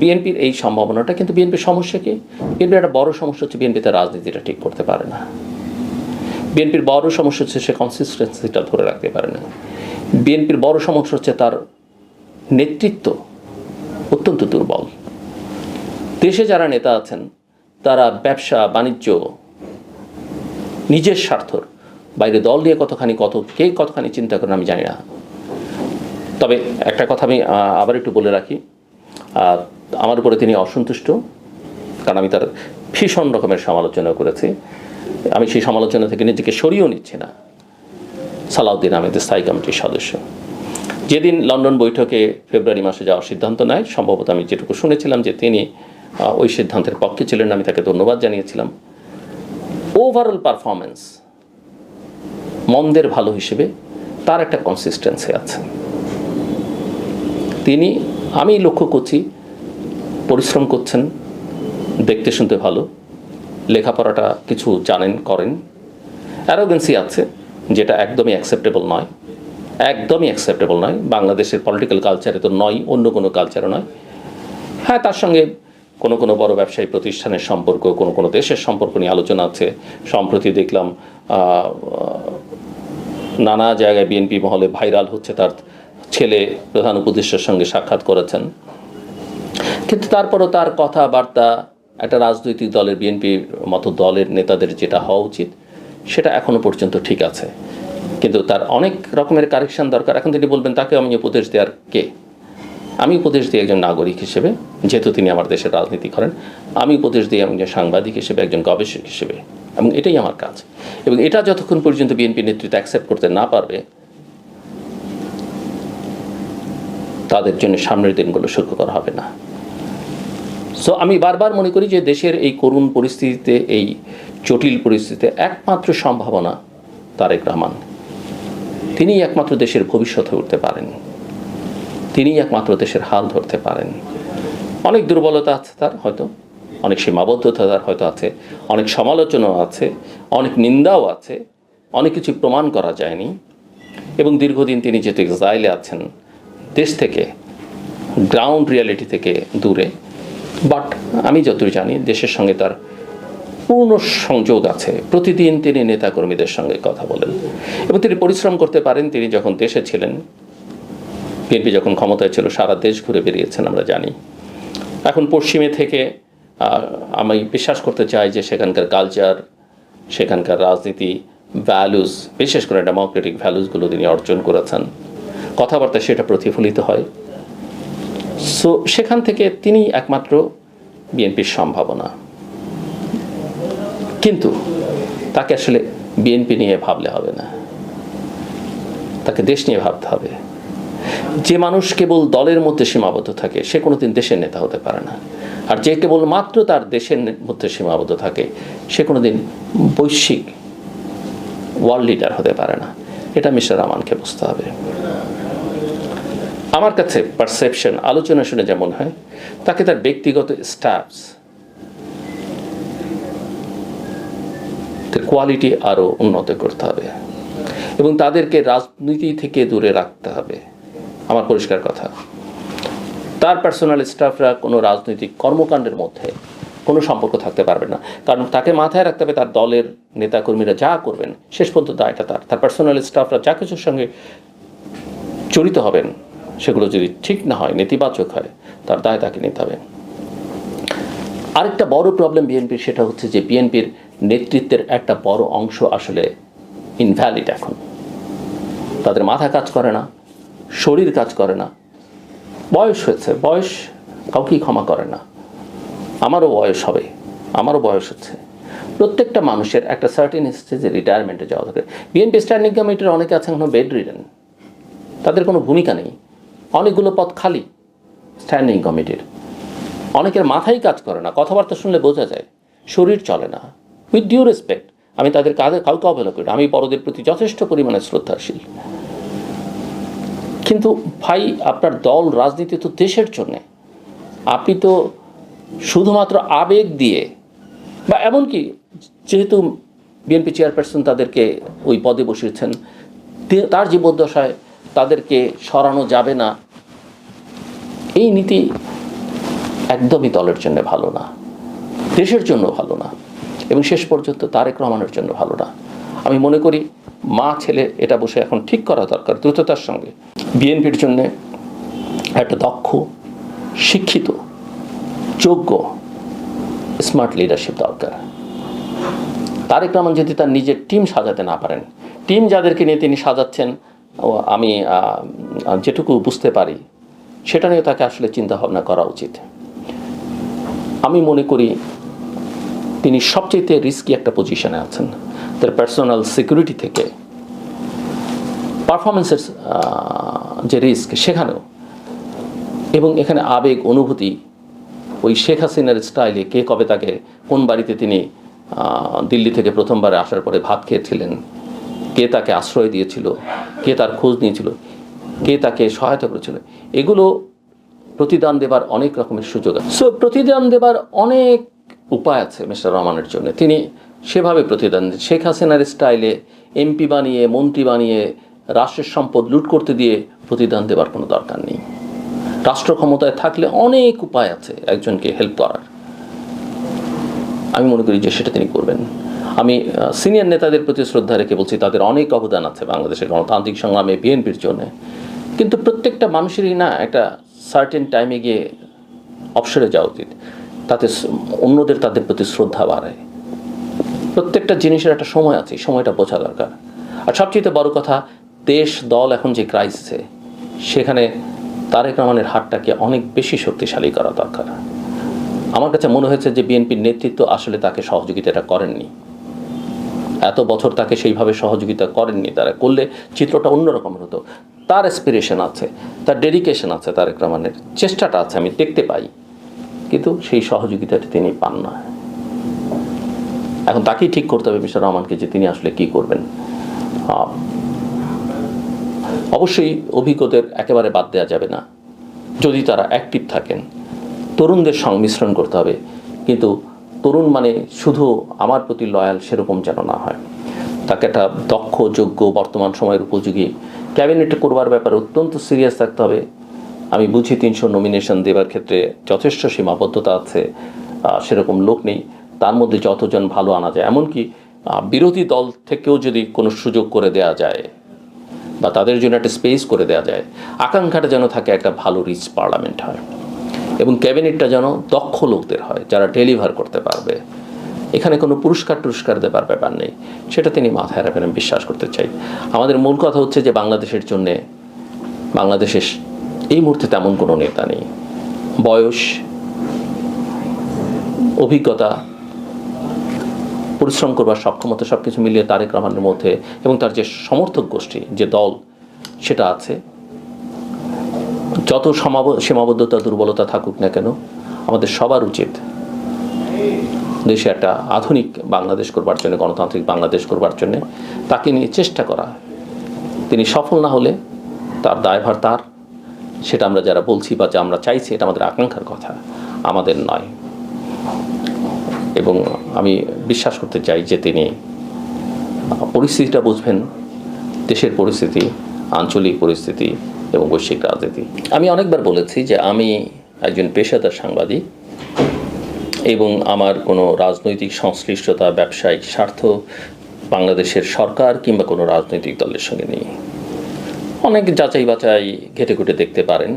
বিএনপির এই সম্ভাবনাটা, কিন্তু বিএনপির সমস্যা কি? বিএনপির একটা বড় সমস্যা হচ্ছে বিএনপি তার রাজনীতিটা ঠিক করতে পারে না। বিএনপির বড় সমস্যা হচ্ছে সে কনসিস্টেন্সিটা ধরে রাখতে পারে না। বিএনপির বড় সমস্যা হচ্ছে তার নেতৃত্ব অত্যন্ত দুর্বল। দেশে যারা নেতা আছেন, তারা ব্যবসা, বাণিজ্য, নিজের স্বার্থর, বাইরে দল নিয়ে কতখানি কত, কে কতখানি চিন্তা করেন আমি জানি না। তবে একটা কথা আমি আবার একটু বলে রাখি আমার উপরে তিনি অসন্তুষ্ট, কারণ আমি তার ভীষণ রকমের সমালোচনা করেছি। আমি সেই সমালোচনা থেকে নিজেকে সরিয়েও নিচ্ছি না। সালাউদ্দিন আহমেদের স্থায়ী কমিটির সদস্য। যেদিন লন্ডন বৈঠকে ফেব্রুয়ারি মাসে যাওয়ার সিদ্ধান্ত নেয়, সম্ভবত আমি যেটুকু শুনেছিলাম যে তিনি ওই সিদ্ধান্তের পক্ষে ছিলেন, আমি তাকে ধন্যবাদ জানিয়েছিলাম। ওভারঅল পারফরমেন্স মন্দের ভালো হিসেবে তার একটা কনসিস্টেন্সি আছে। তিনি আমি লক্ষ্য করছি, পরিশ্রম করছেন, দেখতে শুনতে ভালো, লেখাপড়াটা কিছু জানেন, করেন। অ্যারোগেন্সি আছে, যেটা একদমই অ্যাকসেপ্টেবল নয়। একদমই অ্যাকসেপ্টেবল নয়। বাংলাদেশের পলিটিক্যাল কালচারে তো নয়, অন্য কোনো কালচারও নয়। হ্যাঁ তার সঙ্গে কোনো কোনো বড় ব্যবসায়ী প্রতিষ্ঠানের সম্পর্ক, কোনো কোনো দেশের সম্পর্ক নিয়ে আলোচনা আছে। সম্প্রতি দেখলাম নানা জায়গায় বিএনপি মহলে ভাইরাল হচ্ছে তার ছেলে প্রধান উপদেষ্টার সঙ্গে সাক্ষাৎ করেছেন। কিন্তু তারপরও তার কথাবার্তা একটা রাজনৈতিক দলের বিএনপির মতো দলের নেতাদের যেটা হওয়া উচিত, সেটা এখনও পর্যন্ত ঠিক আছে। কিন্তু তার অনেক রকমের কারেকশান দরকার। এখন তিনি বলবেন, তাকে আমি উপদেশ দেওয়ার কে? আমি উপদেশ দিই একজন নাগরিক হিসেবে, যেহেতু তিনি আমার দেশের রাজনীতি করেন। আমি উপদেশ দিই একজন সাংবাদিক হিসেবে, একজন গবেষক হিসেবে। এবং এটাই আমার কাজ। এবং এটা যতক্ষণ পর্যন্ত বিএনপি নেতৃত্ব অ্যাকসেপ্ট করতে না পারবে তাদের জন্য সামনের দিনগুলো সুখকর হবে না। সো আমি বারবার মনে করি যে দেশের এই করুণ পরিস্থিতিতে, এই জটিল পরিস্থিতিতে একমাত্র সম্ভাবনা তারেক রহমান। তিনিই একমাত্র দেশের ভবিষ্যৎ হয়ে উঠতে পারেন। তিনিই একমাত্র দেশের হাল ধরতে পারেন। অনেক দুর্বলতা আছে তার হয়তো, অনেক সীমাবদ্ধতা তার হয়তো আছে, অনেক সমালোচনাও আছে, অনেক নিন্দাও আছে, অনেক কিছু প্রমাণ করা যায়নি। এবং দীর্ঘদিন তিনি যেহেতু এক্সাইলে আছেন দেশ থেকে গ্রাউন্ড রিয়ালিটি থেকে দূরে। বাট আমি যতই জানি, দেশের সঙ্গে তার পূর্ণ সংযোগ আছে। প্রতিদিন তিনি নেতাকর্মীদের সঙ্গে কথা বলেন। এবং তিনি পরিশ্রম করতে পারেন। তিনি যখন দেশে ছিলেন, বিএনপি যখন ক্ষমতায় ছিল, সারা দেশ ঘুরে বেরিয়েছেন আমরা জানি। এখন পশ্চিমে থেকে আমি বিশ্বাস করতে চাই যে সেখানকার কালচার সেখানকার রাজনীতি ভ্যালুস বিশেষ করে ডেমোক্রেটিক ভ্যালুসগুলো তিনি অর্জন করেছেন। কথাবার্তা সেটা প্রতিফলিত হয়। সো সেখান থেকে তিনি একমাত্র বিএনপির সম্ভাবনা। কিন্তু তাকে আসলে বিএনপি নিয়ে ভাবলে হবে না। তাকে দেশ নিয়ে ভাবতে হবে। যে মানুষ কেবল দলের মধ্যে সীমাবদ্ধ থাকে, সে কোনোদিন দেশের নেতা হতে পারে না। আর যে কেবল মাত্র তার দেশের মধ্যে সীমাবদ্ধ থাকে, সে কোনোদিন বৈশ্বিক ওয়ার্ল্ড লিডার হতে পারে না। এটা মিস্টার রহমানকে বুঝতে হবে। আমার কাছে পারসেপশন আলোচনা শুনে যেমন হয়, তাকে তার ব্যক্তিগত স্টাফস কোয়ালিটি আরও উন্নত করতে হবে এবং তাদেরকে রাজনীতি থেকে দূরে রাখতে হবে। আমার পরিষ্কার কথা। তার পার্সোনাল স্টাফরা কোনো রাজনৈতিক কর্মকাণ্ডের মধ্যে কোনো সম্পর্ক থাকতে পারবে না। কারণ তাকে মাথায় রাখতে হবে তার দলের নেতাকর্মীরা যা করবেন, শেষ পর্যন্ত দায়টা তার। তার পার্সোনাল স্টাফরা যা কিছুর সঙ্গে জড়িত হবেন সেগুলো যদি ঠিক না হয়, নেতিবাচক হয়, তার দায় তাকে নিতে হবে। আরেকটা বড় প্রবলেম বিএনপির সেটা হচ্ছে যে বিএনপির নেতৃত্বের একটা বড় অংশ আসলে ইনভ্যালিড এখন। তাদের মাথা কাজ করে না, শরীর কাজ করে না। বয়স হয়েছে, বয়স কাউকেই ক্ষমা করে না। আমারও বয়স হবে, আমারও বয়স হচ্ছে। প্রত্যেকটা মানুষের একটা সার্টেন স্টেজে রিটায়ারমেন্টে যাওয়া থাকে বিএনপি স্ট্যান্ডিং কমিটির অনেকে আছে এখনও বেড রিডেন তাদের কোনো ভূমিকা নেই। অনেকগুলো পদ খালি স্ট্যান্ডিং কমিটির অনেকের মাথাই কাজ করে না, কথাবার্তা শুনলে বোঝা যায়, শরীর চলে না। উইথ ডিউ রেসপেক্ট আমি তাদের কাজে কাউকে অবহেলা করি আমি বড়দের প্রতি যথেষ্ট পরিমাণে শ্রদ্ধাশীল। কিন্তু ভাই, আপনার দল, রাজনীতি তো দেশের জন্যে। আপনি তো শুধুমাত্র আবেগ দিয়ে, বা এমনকি যেহেতু বিএনপি চেয়ারপারসন তাদেরকে ওই পদে বসিয়েছেন তার জীবদ্দশায় তাদেরকে সরানো যাবে না এই নীতি একদমই দলের জন্য ভালো না, দেশের জন্য ভালো না এবং শেষ পর্যন্ত তারেক রহমানের জন্য ভালো না। আমি মনে করি মা, ছেলে এটা বসে এখন ঠিক করা দরকার দ্রুততার সঙ্গে। বিএনপির জন্য একটা দক্ষ, শিক্ষিত, যোগ্য, স্মার্ট লিডারশিপ দরকার। তারেক রহমান যদি তার নিজের টিম সাজাতে না পারেন টিম যাদেরকে নিয়ে তিনি সাজাচ্ছেন আমি যেটুকু বুঝতে পারি সেটা নিয়ে তাকে আসলে চিন্তা ভাবনা করা উচিত। আমি মনে করি তিনি সবচেয়ে রিস্কি একটা পজিশনে আছেন। তার পার্সোনাল সিকিউরিটি থেকে পারফরমেন্সের যে রিস্ক সেখানেও এবং এখানে আবেগ, অনুভূতি, ওই শেখ হাসিনার স্টাইলে কে কবে তাকে, কোন বাড়িতে তিনি দিল্লি থেকে প্রথমবার আসার পরে ভাত খেয়েছিলেন, কে তাকে আশ্রয় দিয়েছিল, কে তার খোঁজ নিয়েছিল কে তাকে সহায়তা করেছিল? এগুলো প্রতিদান দেবার অনেক রকমের সুযোগ আছে। সো প্রতিদান দেবার অনেক উপায় আছে মিস্টার রহমানের জন্য। তিনি সেভাবে প্রতিদান দেন। শেখ হাসিনার স্টাইলে এমপি বানিয়ে, মন্ত্রী বানিয়ে, রাষ্ট্রের সম্পদ লুট করতে দিয়ে প্রতিদান দেবার কোনো দরকার নেই। রাষ্ট্র ক্ষমতায় থাকলে অনেক উপায় আছে একজনকে হেল্প করার। আমি মনে করি যে সেটা তিনি করবেন। আমি সিনিয়র নেতাদের প্রতি শ্রদ্ধা রেখে বলছি, তাদের অনেক অবদান আছে বাংলাদেশের গণতান্ত্রিক সংগ্রামে, বিএনপির জন্য। কিন্তু প্রত্যেকটা মানুষেরই না একটা সার্টেন টাইমে গিয়ে অবসরে যাওয়া উচিত। তাতে অন্যদের তাদের প্রতি শ্রদ্ধা বাড়ায়। প্রত্যেকটা জিনিসের একটা সময় আছে সময়টা বোঝা দরকার। আর সবচেয়ে বড় কথা, দেশ, দল এখন যে ক্রাইসিসে সেখানে তারেক রহমানের হাতটাকে অনেক বেশি শক্তিশালী করা দরকার। আমার কাছে মনে হয়েছে যে বিএনপির নেতৃত্ব আসলে তাকে সহযোগিতাটা করেননি। এত বছর তাকে সেইভাবে সহযোগিতা করেননি তারা। করলে চিত্রটা অন্যরকম হতো। তার অ্যাসপিরেশন আছে, তার ডেডিকেশন আছে তারেক রহমানের। চেষ্টাটা আছে, আমি দেখতে পাই। কিন্তু সেই সহযোগিতাটা তিনি পান না। এখন তাকেই ঠিক করতে হবে মিস্টার রহমানকে যে তিনি আসলে কি করবেন। অবশ্যই অভিজ্ঞদের একেবারে বাদ দেওয়া যাবে না। যদি তারা অ্যাক্টিভ থাকেন, তরুণদের সংমিশ্রণ করতে হবে। কিন্তু তরুণ মানে শুধু আমার প্রতি লয়াল সেরকম যেন না হয়। তাকে একটা দক্ষ, যোগ্য, বর্তমান সময়ের উপযোগী ক্যাবিনেটে করবার ব্যাপারে অত্যন্ত সিরিয়াস থাকতে হবে। আমি বুঝি তিনশো নমিনেশন দেওয়ার ক্ষেত্রে যথেষ্ট সীমাবদ্ধতা আছে সেরকম লোক নেই। তার মধ্যে যতজন ভালো আনা যায়, এমনকি বিরোধী দল থেকেও যদি কোনো সুযোগ করে দেয়া যায়, বা তাদের জন্য একটা স্পেস করে দেওয়া যায়, আকাঙ্ক্ষাটা যেন থাকে একটা ভালো রিচ পার্লামেন্ট হয়। এবং ক্যাবিনেটটা যেন দক্ষ লোকদের হয়, যারা ডেলিভার করতে পারবে। এখানে কোনো পুরস্কার টুরস্কার দেবার ব্যাপার নেই। সেটা তিনি মাথায় রাখবেন, আমি বিশ্বাস করতে চাই। আমাদের মূল কথা হচ্ছে যে বাংলাদেশের জন্যে, বাংলাদেশের এই মুহূর্তে তেমন কোনো নেতা নেই। বয়স, অভিজ্ঞতা, পরিশ্রম করবার সক্ষমতা সব কিছু মিলিয়ে তারেক রহমানের মধ্যে এবং তার যে সমর্থক গোষ্ঠী, যে দল, সেটা আছে। যত সমাব- সীমাবদ্ধতা, দুর্বলতা থাকুক না কেন, আমাদের সবার উচিত দেশে একটা আধুনিক বাংলাদেশ করবার জন্য, গণতান্ত্রিক বাংলাদেশ করবার জন্য তাকে নিয়ে চেষ্টা করা। তিনি সফল না হলে তার দায়ভার তার। সেটা আমরা যারা বলছি বা যা আমরা চাইছি, এটা আমাদের আকাঙ্ক্ষার কথা, আমাদের নয়। এবং আমি বিশ্বাস করতে চাই যে তিনি পরিস্থিতিটা বুঝবেন, দেশের পরিস্থিতি, আঞ্চলিক পরিস্থিতি এবং বৈশ্বিক রাজনীতি। আমি অনেকবার বলেছি যে আমি একজন পেশাদার সাংবাদিক। এবং আমার কোনো রাজনৈতিক সংশ্লিষ্টতা, ব্যবসায়িক স্বার্থ বাংলাদেশের সরকার কিংবা কোনো রাজনৈতিক দলের সঙ্গে নেই। অনেক যাচাই বাছাই ঘেটে ঘুটে দেখতে পারেন।